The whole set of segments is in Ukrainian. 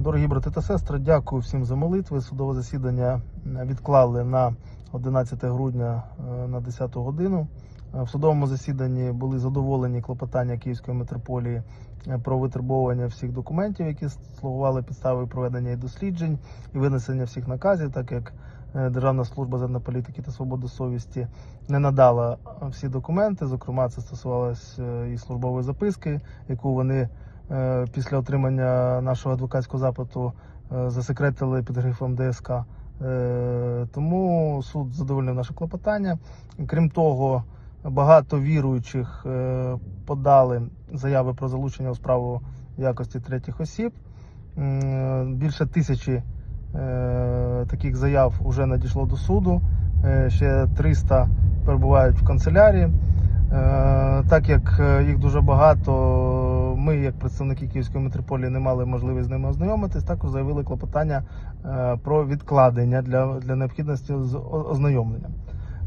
Дорогі брати та сестри, дякую всім за молитви. Судове засідання е, відклали на 11 грудня е, на 10 годину. Е, В судовому засіданні були задоволені клопотання Київської митрополії про витребовування всіх документів, які слугували підставою проведення і досліджень і винесення всіх наказів, так як Державна служба з політики та свободи совісті не надала всі документи. Зокрема, це стосувалось е, і службової записки, яку вони після отримання нашого адвокатського запиту е, засекретили під грифом ДСК. Е, Тому суд задовольнив наше клопотання. Крім того, багато віруючих е, подали заяви про залучення у справу якості третіх осіб. Більше тисячі е, таких заяв вже надійшло до суду. Е, Ще 300 перебувають в канцелярії. Е, Так як е, їх дуже багато, ми, як представники Київської митрополії, не мали можливість з ними ознайомитись. Також заявили клопотання е, про відкладення для, для необхідності з о- ознайомлення.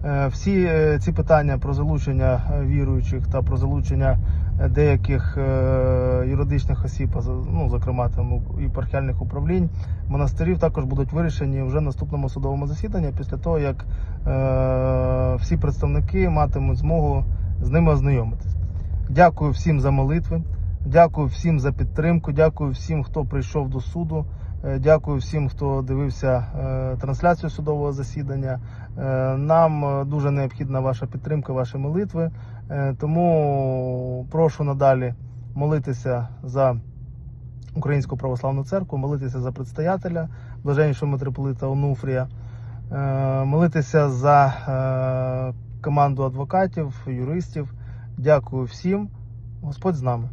Е, Всі е, ці питання про залучення віруючих та про залучення деяких юридичних осіб, ну, зокрема там у- єпархіальних управлінь монастирів, також будуть вирішені вже в наступному судовому засіданні після того, як всі представники матимуть змогу з ними ознайомитись. Дякую всім за молитви. Дякую всім за підтримку. Дякую всім, хто прийшов до суду. Е, Дякую всім, хто дивився е, трансляцію судового засідання. Е, Нам дуже необхідна ваша підтримка, ваші молитви. Тому прошу надалі молитися за Українську православну церкву, молитися за предстоятеля, блаженнішого митрополита Онуфрія, молитися за команду адвокатів, юристів. Дякую всім. Господь з нами.